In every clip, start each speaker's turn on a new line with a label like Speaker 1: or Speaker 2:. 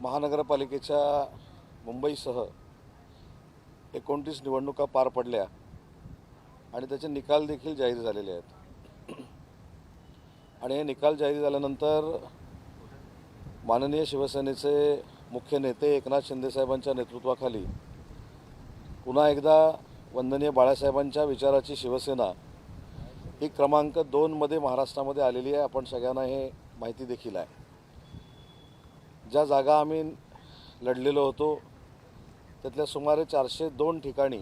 Speaker 1: महानगरपालिकेच्या मुंबईसह एकोणतीस निवडणुका पार पडल्या आणि त्याचे निकाल देखील जाहीर झालेले आहेत. आणि हे निकाल जाहीर झाल्यानंतर माननीय शिवसेनेचे मुख्य नेते एकनाथ शिंदेसाहेबांच्या नेतृत्वाखाली पुन्हा एकदा वंदनीय बाळासाहेबांच्या विचाराची शिवसेना ही क्रमांक दोनमध्ये महाराष्ट्रामध्ये आलेली आहे. आपण सगळ्यांना हे माहिती देखील आहे. ज्या जागा आम्ही लढलेलो होतो त्यातल्या सुमारे चारशे दोन ठिकाणी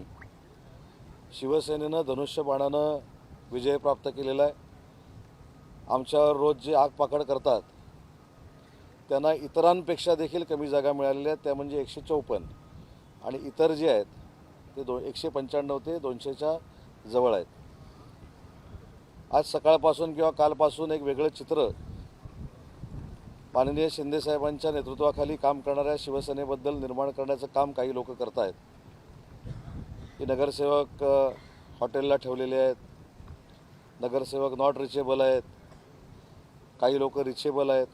Speaker 1: शिवसेनेनं धनुष्यबाणानं विजय प्राप्त केलेला आहे. आमच्यावर रोज जे आगपाकड करतात त्यांना इतरांपेक्षा देखील कमी जागा मिळालेल्या आहेत. त्या म्हणजे एकशे चौपन्न. आणि इतर जे आहेत ते दो एकशे पंच्याण्णव ते दोनशेच्या जवळ आहेत. आज सकाळपासून किंवा कालपासून एक वेगळं चित्र माननीय शिंदेसाहेबांच्या नेतृत्वाखाली काम करणाऱ्या शिवसेनेबद्दल निर्माण करण्याचं काम काही लोक करत आहेत की नगरसेवक हॉटेलला ठेवलेले आहेत. नगरसेवक नॉट रिचेबल आहेत. काही लोक रिचेबल आहेत.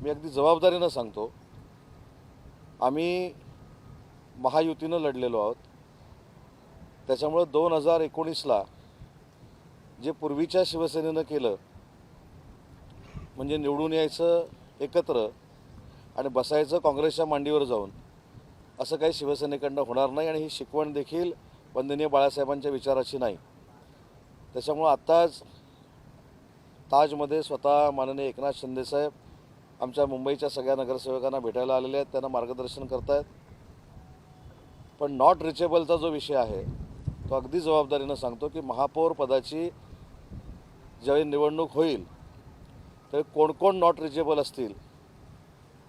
Speaker 1: मी अगदी जबाबदारीनं सांगतो आम्ही महायुतीनं लढलेलो आहोत. त्याच्यामुळं दोन हजार एकोणीसला जे पूर्वीच्या शिवसेनेनं केलं म्हणजे निवडून यायचं एकत्र आणि बसायचं काँग्रेसच्या मांडीवर जाऊन असं काही शिवसेनेकडनं होणार नाही आणि ही शिकवण देखील वंदनीय बाळासाहेबांच्या विचाराची नाही. त्याच्यामुळं आत्ताच ताजमध्ये स्वतः माननीय एकनाथ शिंदेसाहेब आमच्या मुंबईच्या सगळ्या नगरसेवकांना भेटायला आलेले आहेत त्यांना मार्गदर्शन करतायत. पण नॉट रिचेबलचा जो विषय आहे तो अगदी जबाबदारीनं सांगतो की महापौर पदाची ज्यावेळी निवडणूक होईल तर कोण कोण नॉट रिचेबल असतील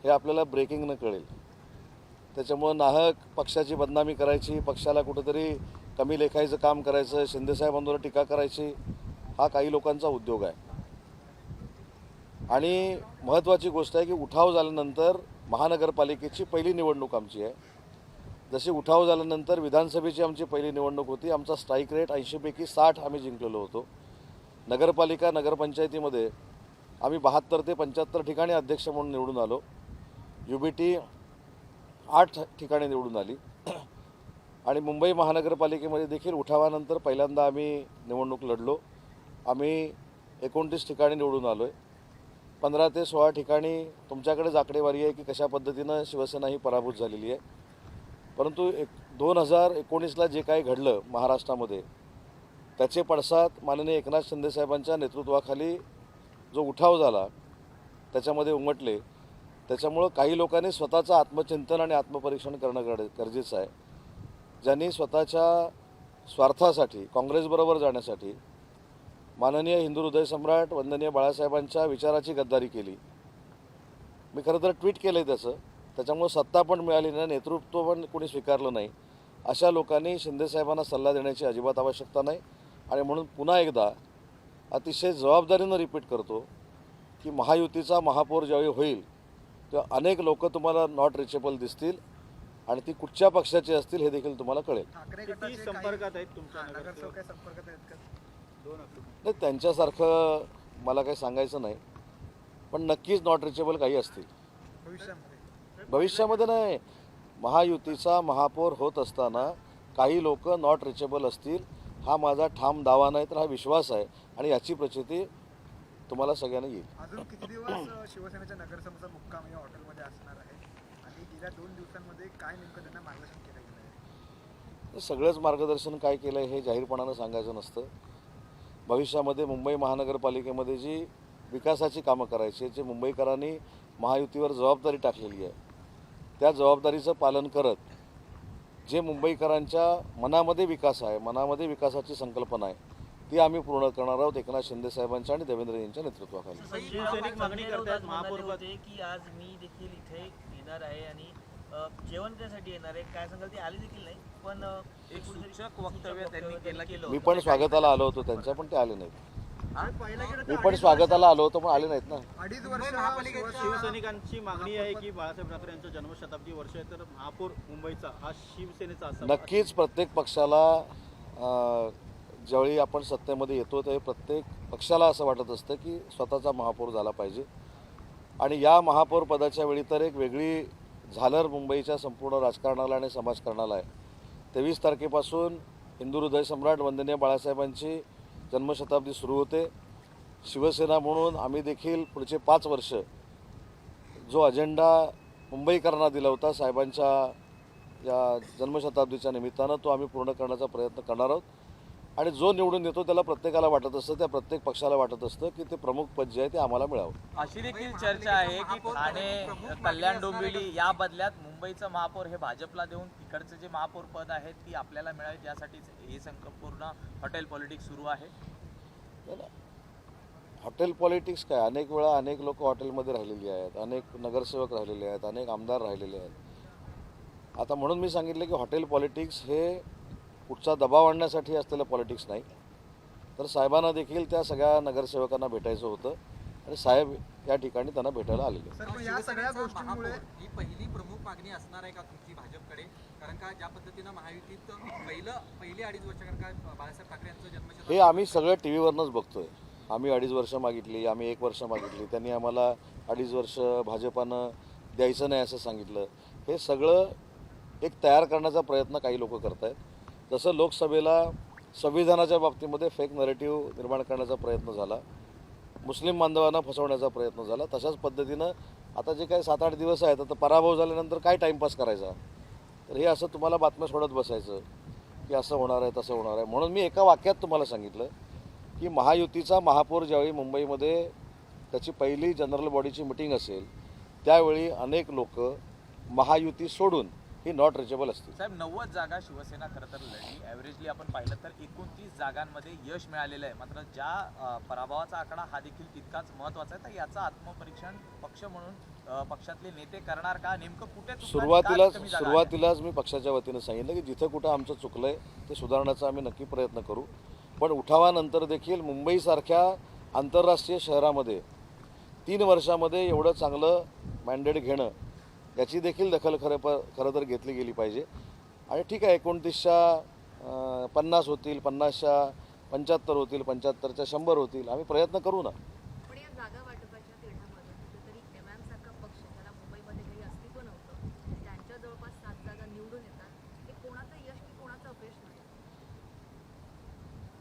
Speaker 1: हे आपल्याला ब्रेकिंगनं कळेल. त्याच्यामुळं नाहक पक्षाची बदनामी करायची पक्षाला कुठंतरी कमी लेखायचं काम करायचं शिंदेसाहेबांवर टीका करायची हा काही लोकांचा उद्योग आहे. आणि महत्त्वाची गोष्ट आहे की उठाव झाल्यानंतर महानगरपालिकेची पहिली निवडणूक आमची आहे. जशी उठाव झाल्यानंतर विधानसभेची आमची पहिली निवडणूक होती आमचा स्ट्राईक रेट ऐंशीपैकी साठ आम्ही जिंकलेलो होतो. नगरपालिका नगरपंचायतीमध्ये आम्ही बहात्तर ते पंच्याहत्तर ठिकाणी अध्यक्ष म्हणून निवडून आलो. यू बी टी आठ ठिकाणी निवडून आली. आणि मुंबई महानगरपालिकेमध्ये देखील उठावानंतर पहिल्यांदा आम्ही निवडणूक लढलो. आम्ही एकोणतीस ठिकाणी निवडून आलो आहे पंधरा ते सोळा ठिकाणी तुमच्याकडे आकडेवारी आहे की कशा पद्धतीनं शिवसेना ही पराभूत झालेली आहे. परंतु एक दोन हजार एकोणीसला जे काही घडलं महाराष्ट्रामध्ये त्याचे पडसाद माननीय एकनाथ शिंदेसाहेबांच्या नेतृत्वाखाली जो उठाव झाला त्याच्यामध्ये उमटले. त्याच्यामुळं काही लोकांनी स्वतःचं आत्मचिंतन आणि आत्मपरीक्षण करणं गरजे गरजेचं आहे. ज्यांनी स्वतःच्या स्वार्थासाठी काँग्रेसबरोबर जाण्यासाठी माननीय हिंदू हृदय सम्राट वंदनीय बाळासाहेबांच्या विचाराची गद्दारी केली. मी खरं तर ट्विट केलं आहे त्याचं. त्याच्यामुळं सत्ता पण मिळाली नाही नेतृत्व पण कोणी स्वीकारलं नाही. अशा लोकांनी शिंदेसाहेबांना सल्ला देण्याची अजिबात आवश्यकता नाही. आणि म्हणून पुन्हा एकदा अतिशय जबाबदारीनं रिपीट करतो की महायुतीचा महापौर ज्यावेळी होईल तेव्हा अनेक लोक तुम्हाला नॉट रिचेबल दिसतील आणि ती कुठच्या पक्षाची असतील हे देखील तुम्हाला कळेल. नाही त्यांच्यासारखं मला काही सांगायचं नाही. पण नक्कीच नॉट रिचेबल काही असतील.
Speaker 2: भविष्यामध्ये.
Speaker 1: नाही. महायुतीचा महापौर होत असताना काही लोक नॉट रिचेबल असतील. हा माझा ठाम दावा नाही तर हा विश्वास आहे आणि याची प्रचिती तुम्हाला सगळ्यांना येईल.
Speaker 2: अजून किती दिवस अ, शिवसेनेच्या मुक्काम या हॉटेलमध्ये असणार आहे? आणि गेल्या दोन दिवसांमध्ये काय नेमकं त्यांना मार्गदर्शन केलं गेलं आहे
Speaker 1: सगळंच मार्गदर्शन काय केलं आहे हे जाहीरपणानं सांगायचं नसतं. भविष्यामध्ये मुंबई महानगरपालिकेमध्ये जी विकासाची कामं करायची जे मुंबईकरांनी महायुतीवर जबाबदारी टाकलेली आहे त्या जबाबदारीचं पालन करत जे मुंबईकरांच्या मनामध्ये विकास आहे मनामध्ये विकासाची संकल्पना आहे ती आम्ही पूर्ण करणार आहोत एकनाथ शिंदेसाहेबांच्या आणि देवेंद्र यांच्या नेतृत्वाखाली.
Speaker 3: शिवसैनिक मागणी करतायत महापौर पद.
Speaker 4: होते की आज मी देखील इथे येणार आहे आणि जेवण त्यासाठी येणार आहे. काय सांगाल ते आले देखील नाही पण
Speaker 5: एक सूचक वक्तव्य त्यांनी केलं
Speaker 1: मी पण स्वागताला आलो होतो त्यांच्या पण ते आले नाहीत. मी पण स्वागताला आलो होतो पण आले नाहीत ना.
Speaker 2: अडीच वर्ष
Speaker 3: शिवसैनिकांची मागणी आहे की बाळासाहेब ठाकरे यांचं जन्मशताब्दी वर्ष आहे तर महापौर मुंबईचा हा शिवसेनेचा असावा
Speaker 1: नक्कीच प्रत्येक पक्षाला ज्यावेळी आपण सत्तेमध्ये येतो त्यावेळी प्रत्येक पक्षाला असं वाटत असतं की स्वतःचा महापौर झाला पाहिजे. आणि या महापौर पदाच्या वेळी तर एक वेगळी झालर मुंबईच्या संपूर्ण राजकारणाला आणि समाजकारणाला आहे. तेवीस तारखेपासून हिंदू हृदय सम्राट वंदनीय बाळासाहेबांची जन्मशताब्दी सुरू होते. शिवसेना म्हणून आम्ही देखील पुढचे पाच वर्ष जो अजेंडा मुंबईकरांना दिला होता साहेबांच्या या जन्मशताब्दीच्या निमित्तानं तो आम्ही पूर्ण करण्याचा प्रयत्न करणार आहोत. आणि जो निवडून येतो त्याला प्रत्येकाला वाटत असतं त्या प्रत्येक पक्षाला वाटत असतं की ते प्रमुख पद जे आहे ते आम्हाला मिळावं.
Speaker 5: अशी देखील चर्चा आहे की ठाणे कल्याण डोंबिवली या बदल्यात मुंबईचं महापौर हे भाजपला देऊन तिकडचे जे महापौर पद आहेत ती आपल्याला मिळावी यासाठीच हे संपूर्ण हॉटेल पॉलिटिक्स सुरू आहे.
Speaker 1: हॉटेल पॉलिटिक्स काय? अनेक वेळा अनेक लोक हॉटेलमध्ये राहिलेली आहेत अनेक नगरसेवक राहिलेले आहेत अनेक आमदार राहिलेले आहेत. आता म्हणून मी सांगितलं की हॉटेल पॉलिटिक्स हे कुठचा दबाव आणण्यासाठी असलेलं पॉलिटिक्स नाही. तर साहेबांना देखील त्या सगळ्या नगरसेवकांना भेटायचं होतं. आणि साहेब या ठिकाणी त्यांना भेटायला आलेले
Speaker 2: या सगळ्या गोष्टींमुळे
Speaker 6: ही पहिली प्रमुख मागणी असणार आहे का तुमची भाजपकडे? कारण का ज्या पद्धतीनं महायुतीत पहिलं पहिली अडीच वर्ष कारण का बाळासाहेब ठाकरे यांचं जन्मशताब्दी
Speaker 1: हे आम्ही सगळं टी व्हीवरनंच बघतोय. आम्ही अडीच वर्ष मागितली आम्ही एक वर्ष मागितली. त्यांनी आम्हाला अडीच वर्ष भाजपानं द्यायचं नाही असं सांगितलं. हे सगळं एक तयार करण्याचा प्रयत्न काही लोक करत आहेत जसं लोकसभेला संविधानाच्या बाबतीमध्ये फेक नरेटिव्ह निर्माण करण्याचा प्रयत्न झाला मुस्लिम बांधवांना फसवण्याचा प्रयत्न झाला तशाच पद्धतीनं आता जे काही सात आठ दिवस आहेत आता पराभव झाल्यानंतर काय टाईमपास करायचा? तर हे असं तुम्हाला बातम्या सोडत बसायचं की असं होणार आहे तसं होणार आहे. म्हणून मी एका वाक्यात तुम्हाला सांगितलं की महायुतीचा महापौर ज्यावेळी मुंबईमध्ये त्याची पहिली जनरल बॉडीची मिटिंग असेल त्यावेळी अनेक लोक महायुती सोडून ही नॉट रिचेबल असतील
Speaker 5: साहेब नव्वद जागा शिवसेना खरं तर लढली. ॲव्हरेजली आपण पाहिलं तर एकोणतीस जागांमध्ये यश मिळालेलं आहे. मात्र ज्या पराभवाचा आकडा हा देखील तितकाच महत्त्वाचा आहे. तर याचं आत्मपरीक्षण पक्ष म्हणून पक्षातले नेते करणार का? नेमकं कुठे चुकलं
Speaker 1: सुरुवातीलाच? सुरुवातीलाच मी पक्षाच्या वतीनं सांगितलं की जिथं कुठं आमचं चुकलंय ते सुधारण्याचा आम्ही नक्की प्रयत्न करू. पण उठावानंतर देखील मुंबईसारख्या आंतरराष्ट्रीय शहरामध्ये तीन वर्षामध्ये एवढं चांगलं मॅन्डेट घेणं याची देखील दखल खरं प खरं तर घेतली गेली पाहिजे. आणि ठीक आहे एकोणतीसच्या अं, पन्नास होतील पन्नासच्या पंच्याहत्तर होतील पंच्याहत्तरच्या शंभर होतील. आम्ही प्रयत्न करू ना.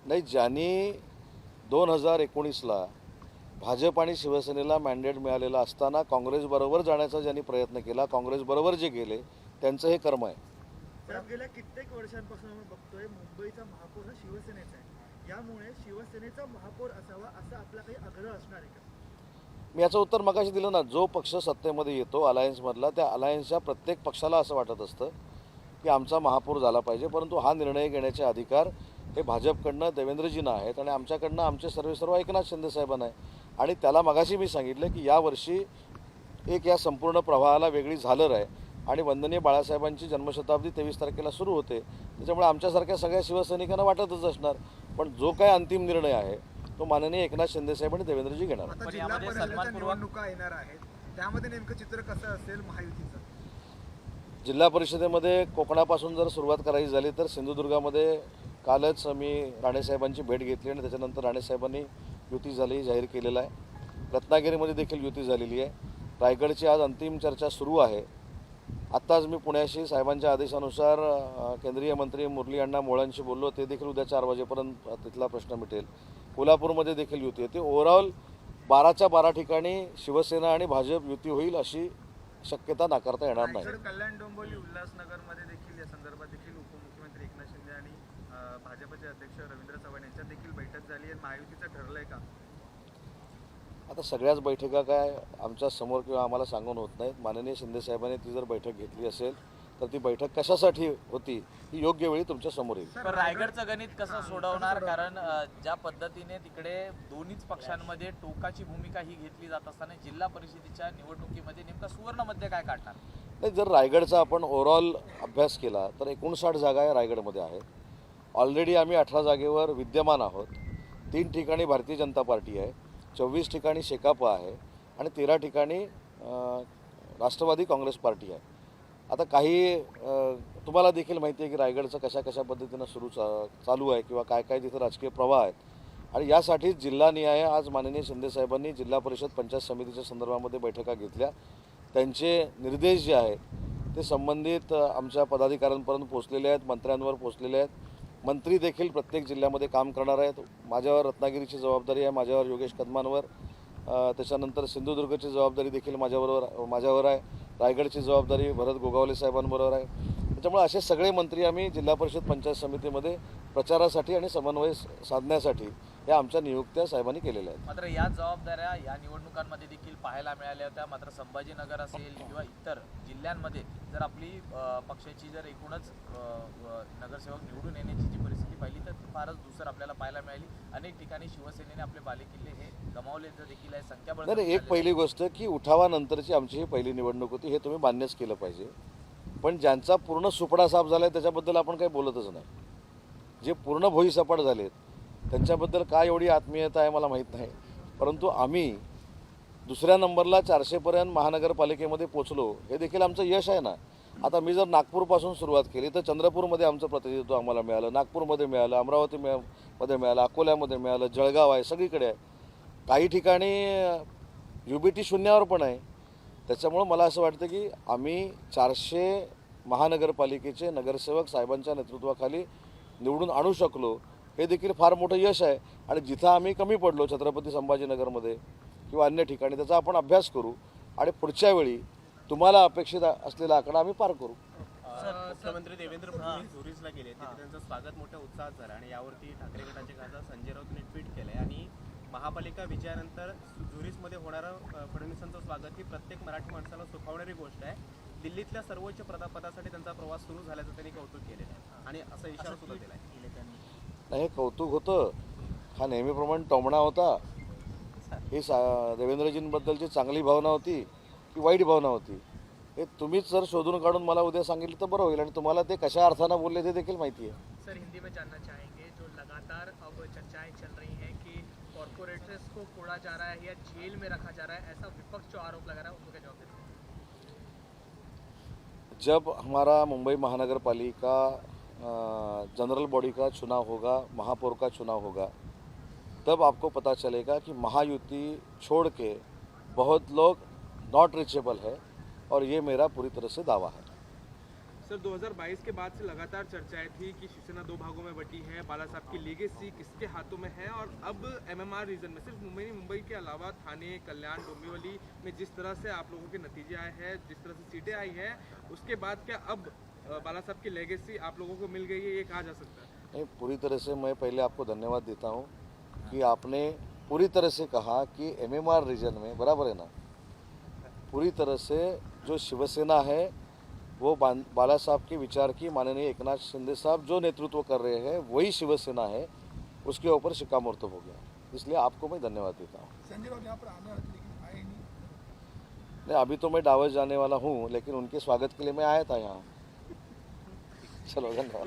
Speaker 7: नाही
Speaker 1: ज्यांनी दोन हजार एकोणीसला भाजप आणि शिवसेनेला मॅन्डेट मिळालेला असताना काँग्रेसबरोबर जाण्याचा ज्यांनी प्रयत्न केला काँग्रेसबरोबर जे गेले त्यांचं हे कर्म आहे.
Speaker 2: गेल्या कित्येक वर्षांपासून आपण बघतोय मुंबईचा महापौर हा शिवसेनेचा आहे. यामुळे शिवसेनेचा महापौर असावा असा आपला काही आग्रह असणार आहे का?
Speaker 1: मी याचं उत्तर मगाशी दिलं ना जो पक्ष सत्तेमध्ये येतो अलायन्समधला त्या अलायन्सच्या प्रत्येक पक्षाला असं वाटत असतं की आमचा महापौर झाला पाहिजे परंतु हा निर्णय घेण्याचे अधिकार हे भाजपकडनं देवेंद्रजींना आहेत आणि आमच्याकडनं आमचे सर्व सर्व एकनाथ शिंदे साहेबांना आहे. आणि त्याला मगाशी मी सांगितलं की यावर्षी एक या संपूर्ण प्रवाहाला वेगळी झालर आहे. आणि वंदनीय बाळासाहेबांची जन्मशताब्दी तेवीस तारखेला सुरू होते. त्याच्यामुळे आमच्यासारख्या सगळ्या शिवसैनिकांना वाटतच असणार. पण जो काय अंतिम निर्णय आहे तो माननीय एकनाथ शिंदे साहेब आणि देवेंद्रजी घेणार
Speaker 2: निवडणुका येणार आहेत. त्यामध्ये नेमकं चित्र कसं असेल महायुतीचं?
Speaker 1: जिल्हा परिषदेमध्ये कोकणापासून जर सुरुवात करायची झाली तर सिंधुदुर्गामध्ये कालच मी राणेसाहेबांची भेट घेतली आणि त्याच्यानंतर राणेसाहेबांनी युती झाली जाहीर केलेलं आहे. रत्नागिरीमध्ये देखील युती झालेली आहे. रायगडची आज अंतिम चर्चा सुरू आहे. आत्ताच मी पुण्याशी साहेबांच्या आदेशानुसार केंद्रीय मंत्री मुरली अण्णा मोळांशी बोललो. ते देखील उद्या चार वाजेपर्यंत तिथला प्रश्न मिटेल. कोल्हापूरमध्ये देखील युती आहे. ते ओव्हरऑल बाराच्या बारा ठिकाणी शिवसेना आणि भाजप युती होईल अशी शक्यता नाकारता येणार नाही
Speaker 8: सर कल्याण डोंबिवली उल्हासनगरमध्ये देखील या संदर्भात देखील उपमुख्यमंत्री एकनाथ शिंदे आणि अ, भाजपचे अध्यक्ष रवींद्र चव्हाण यांच्यात देखील बैठक झाली आणि महायुतीचं ठरलंय का?
Speaker 1: आता सगळ्याच बैठका काय आमच्यासमोर किंवा आम्हाला सांगून होत नाहीत. माननीय शिंदे साहेबांनी ती जर बैठक घेतली असेल तर ती बैठक कशासाठी होती ही योग्य वेळी तुमच्यासमोर येईल.
Speaker 5: पण रायगडचं गणित कसं सोडवणार? कारण ज्या पद्धतीने तिकडे दोन्हीच पक्षांमध्ये टोकाची भूमिका ही घेतली जात असताना जिल्हा परिषदेच्या निवडणुकीमध्ये नेमका सुवर्ण मध्य काय काढणार?
Speaker 1: नाही जर रायगडचा आपण ओव्हरऑल अभ्यास केला तर एकोणसाठ जागा या रायगडमध्ये आहेत. ऑलरेडी आम्ही अठरा जागेवर विद्यमान आहोत. तीन ठिकाणी भारतीय जनता पार्टी आहे चोवीस ठिकाणी शेकापा आहे आणि तेरा ठिकाणी राष्ट्रवादी काँग्रेस पार्टी आहे. आता काही तुम्हाला देखील माहिती आहे की रायगडचं कशा कशा पद्धतीनं सुरू चा चालू आहे किंवा काय काय तिथं राजकीय प्रवाह आहेत. आणि यासाठीच जिल्हानिहाय आज माननीय शिंदेसाहेबांनी जिल्हा परिषद पंचायत समितीच्या संदर्भामध्ये बैठका घेतल्या. त्यांचे निर्देश जे आहेत ते संबंधित आमच्या पदाधिकाऱ्यांपर्यंत पोचलेले आहेत मंत्र्यांवर पोचलेले आहेत. मंत्री देखील प्रत्येक जिल्ह्यामध्ये काम करणार आहेत. माझ्यावर रत्नागिरीची जबाबदारी आहे माझ्यावर योगेश कदमांवर. त्याच्यानंतर सिंधुदुर्गची जबाबदारी देखील माझ्याबरोबर माझ्यावर आहे. रायगडची जबाबदारी भरत गोगावले साहेबांबरोबर आहे. त्याच्यामुळे असे सगळे मंत्री आम्ही जिल्हा परिषद पंचायत समितीमध्ये प्रचारासाठी आणि समन्वय साधण्यासाठी या आमच्या नियुक्त्या साहेबांनी केलेल्या आहेत.
Speaker 5: मात्र या जबाबदाऱ्या या निवडणुकांमध्ये देखील पाहायला मिळाल्या होत्या. मात्र संभाजीनगर असेल किंवा इतर जिल्ह्यांमध्ये जर आपली पक्षाची जर एकूणच नगरसेवक निवडून येण्याची जी परिस्थिती पाहिली तर फारच दुसर आपल्याला पाहायला मिळाली. अनेक ठिकाणी शिवसेनेने आपले बालेकिल्ले हे गमावले देखील आहे संख्याबळ
Speaker 1: एक पहिली गोष्ट की उठावानंतरची आमची ही पहिली निवडणूक होती हे तुम्ही मान्यच केलं पाहिजे. पण ज्यांचा पूर्ण सुपडा साफ झाला आहे त्याच्याबद्दल आपण काही बोलतच नाही. जे पूर्ण भुईसपाट झालेत त्यांच्याबद्दल काय एवढी आत्मीयता आहे मला माहीत नाही. परंतु आम्ही दुसऱ्या नंबरला चारशेपर्यंत महानगरपालिकेमध्ये पोचलो हे देखील आमचं यश आहे ना. आता मी जर नागपूरपासून सुरुवात केली तर चंद्रपूरमध्ये आमचं प्रतिनिधित्व आम्हाला मिळालं नागपूरमध्ये मिळालं अमरावती मिळमध्ये मिळालं अकोल्यामध्ये मिळालं जळगाव आहे सगळीकडे आहे. काही ठिकाणी यू बी टी शून्यावर पण आहे. त्याच्यामुळं मला असं वाटतं की आम्ही चारशे महानगरपालिकेचे नगरसेवक साहेबांच्या नेतृत्वाखाली निवडून आणू शकलो हे देखील फार मोठं यश आहे. आणि जिथं आम्ही कमी पडलो छत्रपती संभाजीनगरमध्ये किंवा अन्य ठिकाणी त्याचा आपण अभ्यास करू आणि पुढच्या वेळी तुम्हाला अपेक्षित असलेला आकडा आम्ही पार करू.
Speaker 3: मुख्यमंत्री देवेंद्र फडणवीस झुरीसला गेले. तिथे त्यांचं स्वागत मोठ्या उत्साहात झालं आणि यावरती ठाकरे गटाचे खासदार संजय राऊतने ट्विट केलंय. आणि महापालिका विजयानंतर झुरीसमध्ये होणारं फडणवीसांचं स्वागत ही प्रत्येक मराठी माणसाला सुखावणारी गोष्ट आहे. दिल्लीतल्या सर्वोच्च पदापदासाठी त्यांचा प्रवास सुरू झाल्याचं त्यांनी कौतुक केलेलं आहे. आणि असा इशारा सुद्धा दिलाय.
Speaker 1: नाही हे कौतुक होतं. हा नेहमीप्रमाणे टोमणा होता. ही सा देवेंद्रजींबद्दलची चांगली भावना होती की वाईट भावना होती. हे तुम्हीच जर शोधून काढून मला उद्या सांगितलं तर बरं होईल. आणि तुम्हाला ते कशा अर्थानं बोलले ते देखील माहिती आहे.
Speaker 2: सर हिंदी में जानना चाहेंगे जो लगातार अब चर्चाएं चल कॉरपोरेटर्स को कोड़ा जा रहा है या जेल में रखा जा रहा है, ऐसा विपक्ष जो आरोप लगा रहा है, उनको क्या जवाब देते
Speaker 1: जब हमारा मुंबई महानगर पालिका जनरल बॉडी का चुनाव होगा, महापौर का चुनाव होगा, तब आपको पता चलेगा कि महायुति छोड़ के बहुत लोग नॉट रिचेबल है और ये मेरा पूरी तरह से दावा है।
Speaker 9: सर 2022 के बाद से लगातार चर्चाएँ थी कि शिवसेना दो भागों में बटी है, बाला साहब की लीगेसी किसके हाथों में है और अब एमएमआर रीजन में सिर्फ़ मुंबई मुंबई के अलावा थाने, कल्याण, डोंबिवली में जिस तरह से आप लोगों के नतीजे आए हैं, जिस तरह से सीटें आई हैं, उसके बाद क्या अब बाला साहब की लेगेसी आप लोगों को मिल गई है, ये कहा जा सकता है?
Speaker 1: नहीं, पूरी तरह से मैं पहले आपको धन्यवाद देता हूँ कि आपने पूरी तरह से कहा कि एमएमआर रीजन में, बराबर है ना? पूरी तरह से जो शिवसेना है वो बाला साहब के विचार की माननीय एकनाथ शिंदे साहब जो नेतृत्व कर रहे हैं वही शिवसेना है उसके ऊपर शिक्कामोर्तब हो गया इसलिए आपको मैं धन्यवाद देता हूँ।
Speaker 2: संजय राउत यहाँ पर आने वाले थे लेकिन आए नहीं।
Speaker 1: नहीं अभी तो मैं डावस जाने वाला हूँ लेकिन उनके स्वागत के लिए मैं आया था यहाँ। चलो धन्यवाद।